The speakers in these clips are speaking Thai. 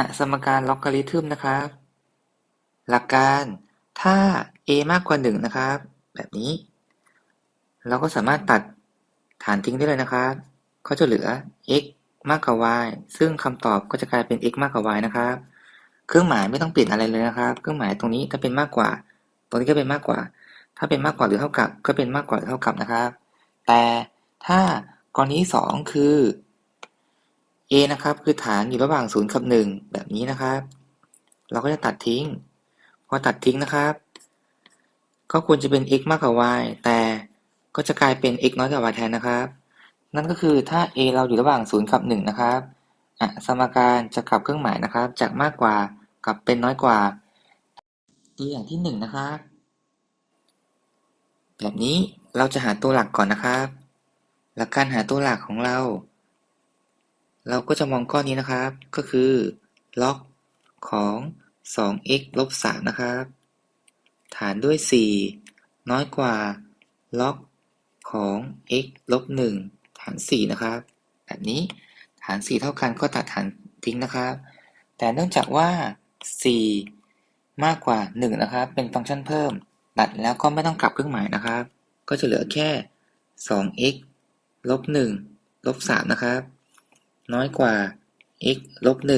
อะสมการลอการิทึมนะครับ หลักการถ้า a มากกว่า 1 นะครับ แบบนี้ เราก็สามารถตัดฐานทิ้งได้เลยนะครับ ก็จะเหลือ x มากกว่า y ซึ่งคำตอบก็จะกลายเป็น x มากกว่า y นะครับ เครื่องหมายไม่ต้องเปลี่ยนอะไรเลยนะครับ เครื่องหมายตรงนี้ถ้าเป็นมากกว่า ตรงนี้ก็เป็นมากกว่า ถ้าเป็นมากกว่าหรือเท่ากับ ก็เป็นมากกว่าหรือเท่ากับนะครับ แต่ถ้ากรณีที่สองคือ a นะครับ คือฐานอยู่ระหว่าง0กับ 1 แบบนี้นะครับ เราก็จะตัดทิ้ง พอตัดทิ้งนะครับ ก็ควรจะเป็น x มากกว่า y แต่ก็จะกลายเป็น x น้อยกว่า y แทนนะครับ นั่นก็คือถ้า a เราอยู่ระหว่าง0กับ1นะครับอะสมการจะกลับเครื่องหมายนะครับ จากมากกว่ากลับเป็นน้อยกว่า ตัวอย่างที่ 1 นะครับ แบบนี้เราจะหาตัวหลักก่อนนะครับ หลักการหาตัวหลักของเรา เราก็จะมองก้อนนี้นะครับ ก็คือล็อกของ 2x ลบ3นะครับ ฐานด้วย 4 น้อยกว่า ล็อกของ x ลบ1ฐาน 4 นะครับ แบบนี้ฐาน 4 เท่ากันก็ตัดฐานทิ้งนะครับ แต่เนื่องจากว่า 4 มากกว่า 1 นะครับ เป็นฟังก์ชันเพิ่ม ตัดแล้วก็ไม่ต้องกลับเครื่องหมายนะครับ ก็จะเหลือแค่ 2x ลบ1ลบ3นะครับ น้อยกว่า x ลบ1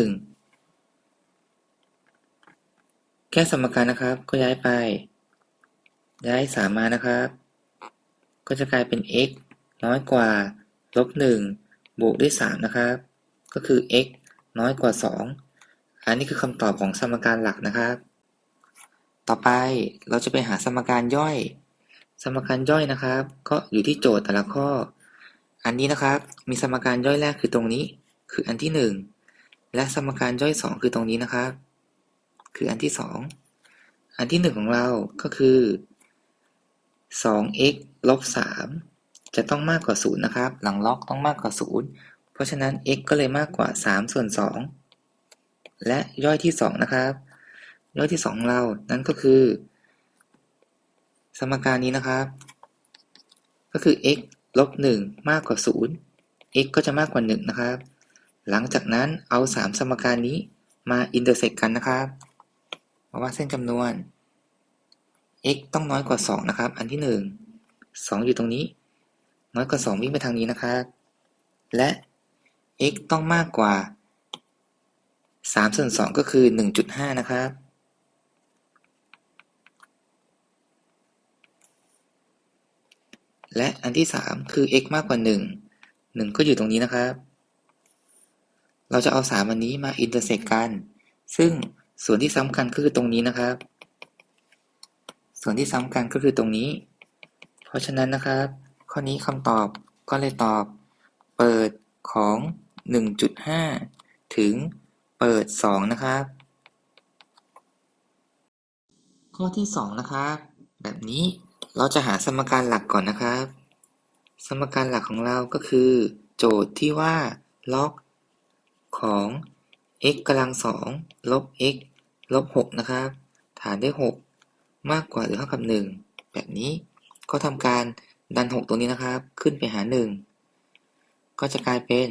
แก้สมการนะครับ ก็ย้ายไป ย้าย3มานะครับ ก็จะกลายเป็น x น้อยกว่าลบ1บวกด้วย3นะครับ ก็คือ x น้อยกว่า2อันนี้คือคำตอบของสมการหลักนะครับ ต่อไปเราจะไปหาสมการย่อย สมการย่อยนะครับ ก็อยู่ที่โจทย์แต่ละข้อ อันนี้นะครับ มีสมการย่อยแรกคือตรงนี้ คืออันที่ 1 และสมการย่อย 2 คือตรงนี้นะครับ คืออันที่ 2 อันที่ 1 ของเราก็คือ 2x ลบ3จะต้องมากกว่า 0 นะครับ หลังล็อกต้องมากกว่า 0 เพราะฉะนั้น x ก็เลยมากกว่า 3 ส่วน 2 และย่อยที่ 2 นะครับ ย่อยที่2ของเรา นั่นก็คือ สมการนี้นะครับ ก็คือ x ลบ1มากกว่า 0 x ก็จะมากกว่า 1 นะครับ หลังจากนั้นเอา 3 สมการนี้มาอินเตอร์เซกกันนะครับเพราะว่าเส้นจำนวน x ต้องน้อยกว่า 2 นะครับ อันที่ 1 2 อยู่ตรงนี้ น้อยกว่า 2 วิ่งไปทางนี้นะครับ และ x ต้องมากกว่า3ส่วน2ก็คือ 1.5 นะครับ และอันที่ 3 คือ x มากกว่า 1 1 ก็อยู่ตรงนี้นะครับ เราจะเอา3อันนี้มาอินเตอร์เซกกัน ซึ่งส่วนที่ซ้ำกันก็คือตรงนี้นะครับ ส่วนที่ซ้ำกันก็คือตรงนี้ เพราะฉะนั้นนะครับ ข้อนี้คำตอบก็เลยตอบ เปิดของ 1.5 ถึงเปิด 2 นะครับ ข้อที่ 2 นะครับ แบบนี้เราจะหาสมการหลักก่อนนะครับ สมการหลักของเราก็คือ โจทย์ที่ว่าล็อก ของ x กำลังสองลบ x ลบ6นะครับ ฐานด้วย6มากกว่าหรือเท่ากับ1แบบนี้ก็ทำการดัน6ตรงนี้นะครับ ขึ้นไปหา1ก็จะกลายเป็น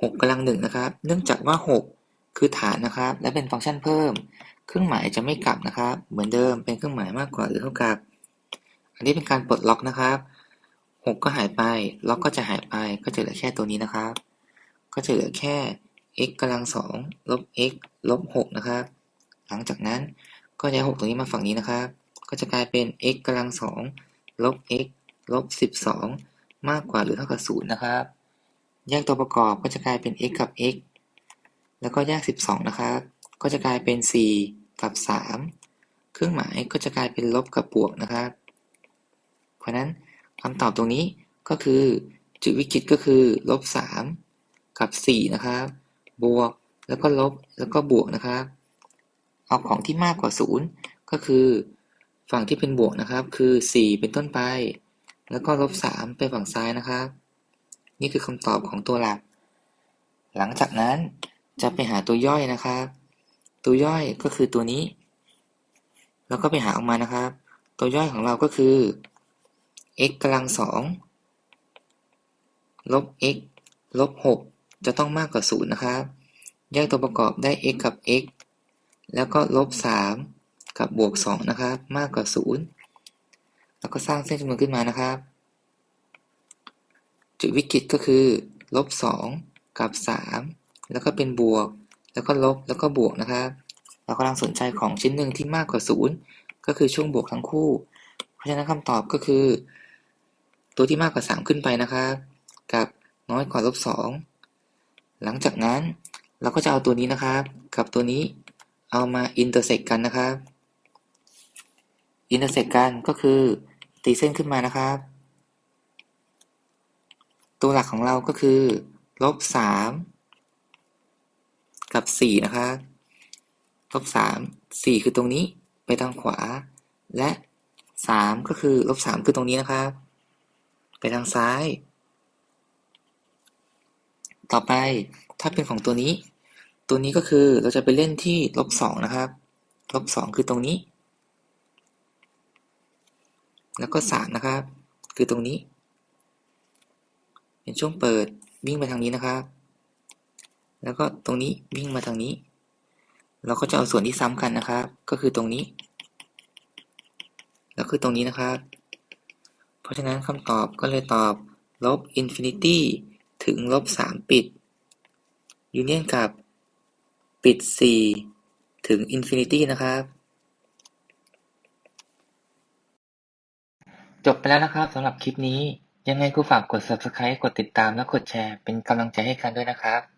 6กำลัง1นะครับ เนื่องจากว่า6คือฐานนะครับ และเป็นฟังก์ชันเพิ่ม เครื่องหมายจะไม่กลับนะครับ เหมือนเดิมเป็นเครื่องหมายมากกว่าหรือเท่ากับ อันนี้เป็นการปลดล็อกนะครับ 6 ก็หายไป ล็อกก็จะหายไป ก็จะเหลือแค่ตัวนี้นะครับ ก็จะเหลือแค่ x กำลังสองลบ x ลบหกนะครับ หลังจากนั้นก็ย้ายหกตรงนี้มาฝั่งนี้นะครับ ก็จะกลายเป็น x กำลังสองลบ x ลบสิบสองมากกว่าหรือเท่ากับศูนย์นะครับ แยกตัวประกอบก็จะกลายเป็น x กับ x แล้วก็แยก12นะครับ ก็จะกลายเป็น4กับ3เครื่องหมายก็จะกลายเป็นลบกับบวกนะครับ เพราะนั้นคำตอบตรงนี้ก็คือจุดวิกฤตก็คือลบ3 กับ 4 นะครับ บวกแล้วก็ลบแล้วก็บวกนะครับ เอาของที่มากกว่า 0 ก็คือ ฝั่งที่เป็นบวกนะครับ คือ 4 เป็นต้นไป แล้วก็ลบ 3 ไปฝั่งซ้ายนะครับ นี่คือคำตอบของตัวหลัก หลังจากนั้นจะไปหาตัวย่อยนะครับ ตัวย่อยก็คือตัวนี้ แล้วก็ไปหาออกมานะครับ ตัวย่อยของเราก็คือ x กำลังสองลบ x ลบ6 จะต้องมากกว่า 0 นะครับ แยกตัวประกอบได้ x กับ x แล้วก็ลบสามกับบวกสองนะครับ มากกว่าศูนย์แล้วก็สร้างเส้นจำนวนขึ้นมานะครับ จุดวิกฤตก็คือลบสองกับสามแล้วก็เป็นบวก แล้วก็ลบ แล้วก็บวกนะครับ เรากำลังสนใจของชิ้นหนึ่งที่มากกว่าศูนย์ก็คือช่วงบวกทั้งคู่ เพราะฉะนั้นคำตอบก็คือ ตัวที่มากกว่าสามขึ้นไปนะครับ กับน้อยกว่าลบสอง หลังจากนั้นเราก็จะเอาตัวนี้นะครับ กับตัวนี้เอามาอินเตอร์เซกกันนะครับอินเตอร์เซกกันก็คือตีเส้นขึ้นมานะครับ ตัวหลักของเราก็คือลบสามกับสี่นะครับลบสามสี่คือตรงนี้ไปทางขวา และสามก็คือลบสามคือตรงนี้นะครับ ไปทางซ้าย ต่อไปถ้าเป็นของตัวนี้ ตัวนี้ก็คือเราจะไปเล่นที่ลบสองนะครับ ลบสองคือตรงนี้ แล้วก็สามนะครับ คือตรงนี้ เป็นช่วงเปิดวิ่งไปทางนี้นะครับ แล้วก็ตรงนี้วิ่งมาทางนี้ เราก็จะเอาส่วนที่ซ้ำกันนะครับ ก็คือตรงนี้ แล้วคือตรงนี้นะครับ เพราะฉะนั้นคำตอบก็เลยตอบลบอินฟินิตี้ ถึงลบสามปิด ยูเนียนกับ ปิดสี่ถึงอินฟินิตี้นะครับ จบไปแล้วนะครับสำหรับคลิปนี้ ยังไงก็ฝากกด subscribe กดติดตามและกดแชร์เป็นกำลังใจให้กันด้วยนะครับ